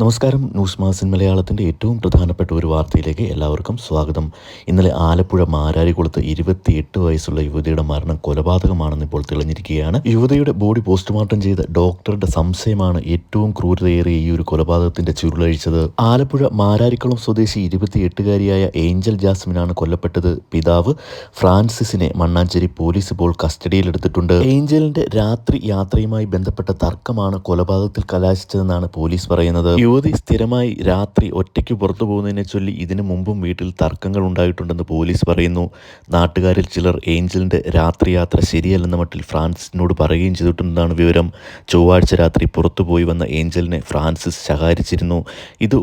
നമസ്കാരം. ന്യൂസ് മാസിൻ മലയാളത്തിന്റെ ഏറ്റവും പ്രധാനപ്പെട്ട ഒരു വാർത്തയിലേക്ക് എല്ലാവർക്കും സ്വാഗതം. ഇന്നലെ ആലപ്പുഴ മാരാരികുളത്ത് ഇരുപത്തിയെട്ട് വയസ്സുള്ള യുവതിയുടെ മരണം കൊലപാതകമാണെന്ന് ഇപ്പോൾ തെളിഞ്ഞിരിക്കുകയാണ്. യുവതിയുടെ ബോഡി പോസ്റ്റ്മോർട്ടം ചെയ്ത ഡോക്ടറുടെ സംശയമാണ് ഏറ്റവും ക്രൂരതയേറിയ ഈ ഒരു കൊലപാതകത്തിന്റെ ചുരുളഴിച്ചത്. ആലപ്പുഴ മാരാരിക്കുളം സ്വദേശി ഇരുപത്തിയെട്ടുകാരിയായ ഏഞ്ചൽ ജാസ്മിനാണ് കൊല്ലപ്പെട്ടത്. പിതാവ് ഫ്രാൻസിസിനെ മണ്ണാഞ്ചേരി പോലീസ് ഇപ്പോൾ കസ്റ്റഡിയിലെടുത്തിട്ടുണ്ട്. ഏഞ്ചലിന്റെ രാത്രി യാത്രയുമായി ബന്ധപ്പെട്ട തർക്കമാണ് കൊലപാതകത്തിൽ കലാശിച്ചതെന്നാണ് പോലീസ് പറയുന്നത്. യുവതി സ്ഥിരമായി രാത്രി ഒറ്റയ്ക്ക് പുറത്തു പോകുന്നതിനെ ചൊല്ലി ഇതിനു മുമ്പും വീട്ടിൽ തർക്കങ്ങൾ ഉണ്ടായിട്ടുണ്ടെന്ന് പോലീസ് പറയുന്നു. നാട്ടുകാരിൽ ചിലർ ഏഞ്ചലിന്റെ രാത്രി യാത്ര ശരിയല്ലെന്ന മട്ടിൽ ഫ്രാൻസിനോട് പറയുകയും ചെയ്തിട്ടുണ്ടെന്നാണ് വിവരം. ചൊവ്വാഴ്ച രാത്രി പുറത്തുപോയി വന്ന ഏഞ്ചലിനെ ഫ്രാൻസിസ് ശകാരിച്ചിരുന്നു. ഇത്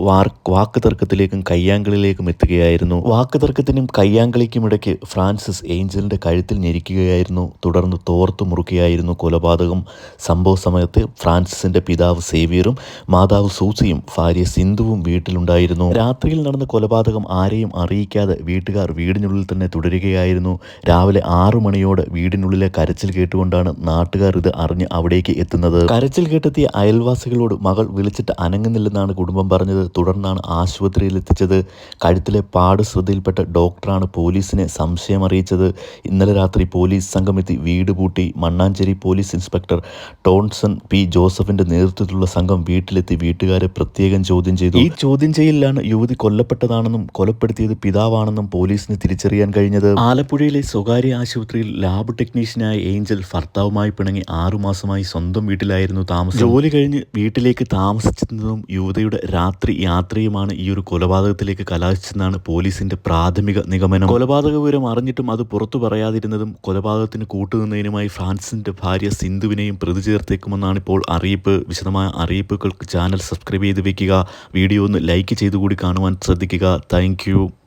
വാക്ക് തർക്കത്തിലേക്കും കയ്യാങ്കളിലേക്കും എത്തുകയായിരുന്നു. വാക്ക് തർക്കത്തിനും കയ്യാങ്കളിക്കും ഇടയ്ക്ക് ഫ്രാൻസിസ് ഏഞ്ചലിന്റെ കഴുത്തിൽ ഞെരിക്കുകയായിരുന്നു. തുടർന്ന് തോർത്തു മുറുക്കുകയായിരുന്നു കൊലപാതകം. സംഭവ സമയത്ത് ഫ്രാൻസിസിന്റെ പിതാവ് സേവിയറും മാതാവ് സൂസിയും ഭാര്യ സിന്ധുവും വീട്ടിലുണ്ടായിരുന്നു. രാത്രിയിൽ നടന്ന കൊലപാതകം ആരെയും അറിയിക്കാതെ വീട്ടുകാർ വീടിനുള്ളിൽ തന്നെ തുടരുകയായിരുന്നു. രാവിലെ ആറു മണിയോട് വീടിനുള്ളിലെ കരച്ചിൽ കേട്ടുകൊണ്ടാണ് നാട്ടുകാർ ഇത് അറിഞ്ഞ് അവിടേക്ക് എത്തുന്നത്. കരച്ചിൽ കേട്ടെത്തിയ അയൽവാസികളോട് മകൾ വിളിച്ചിട്ട് അനങ്ങുന്നില്ലെന്നാണ് കുടുംബം പറഞ്ഞത്. തുടർന്നാണ് ആശുപത്രിയിൽ എത്തിച്ചത്. കഴുത്തിലെ പാട് ശ്രദ്ധയിൽപ്പെട്ട ഡോക്ടറാണ് പോലീസിനെ സംശയം അറിയിച്ചത് ഇന്നലെ രാത്രി പോലീസ് സംഘമെത്തി വീട് പൂട്ടി Mannancherry police inspector Tonson P ജോസഫിന്റെ നേതൃത്വത്തിലുള്ള സംഘം വീട്ടിലെത്തി വീട്ടുകാരെ പ്രത്യേകം ചോദ്യം ചെയ്തു. ഈ ചോദ്യം ചെയ്യലിലാണ് യുവതി കൊല്ലപ്പെട്ടതാണെന്നും കൊലപ്പെടുത്തിയത് പിതാവാണെന്നും പോലീസിന് തിരിച്ചറിയാൻ കഴിഞ്ഞത്. ആലപ്പുഴയിലെ സ്വകാര്യ ആശുപത്രിയിൽ ലാബ് ടെക്നീഷ്യനായ ഏഞ്ചൽ ഭർത്താവുമായി പിണങ്ങി ആറുമാസമായി സ്വന്തം വീട്ടിലായിരുന്നു താമസം. ജോലി കഴിഞ്ഞ് വീട്ടിലേക്ക് താമസിച്ചതും യുവതിയുടെ രാത്രി യാത്രയുമാണ് ഈ ഒരു കൊലപാതകത്തിലേക്ക് കലാശിച്ചെന്നാണ് പോലീസിന്റെ പ്രാഥമിക നിഗമനം. കൊലപാതക വിവരം അറിഞ്ഞിട്ടും അത് പുറത്തു പറയാതിരുന്നതും കൊലപാതകത്തിന് കൂട്ടുനിന്നതിനുമായി ഫ്രാൻസിന്റെ ഭാര്യ സിന്ധുവിനെയും പ്രതി ചേർത്തേക്കുമെന്നാണ് ഇപ്പോൾ അറിയിപ്പ്. വിശദമായ അറിയിപ്പുകൾക്ക് ചാനൽ സബ്സ്ക്രൈബ് ചെയ്ത് വെക്കുക. വീഡിയോ ഒന്ന് ലൈക്ക് ചെയ്തുകൂടി കാണുവാൻ ശ്രദ്ധിക്കുക. താങ്ക്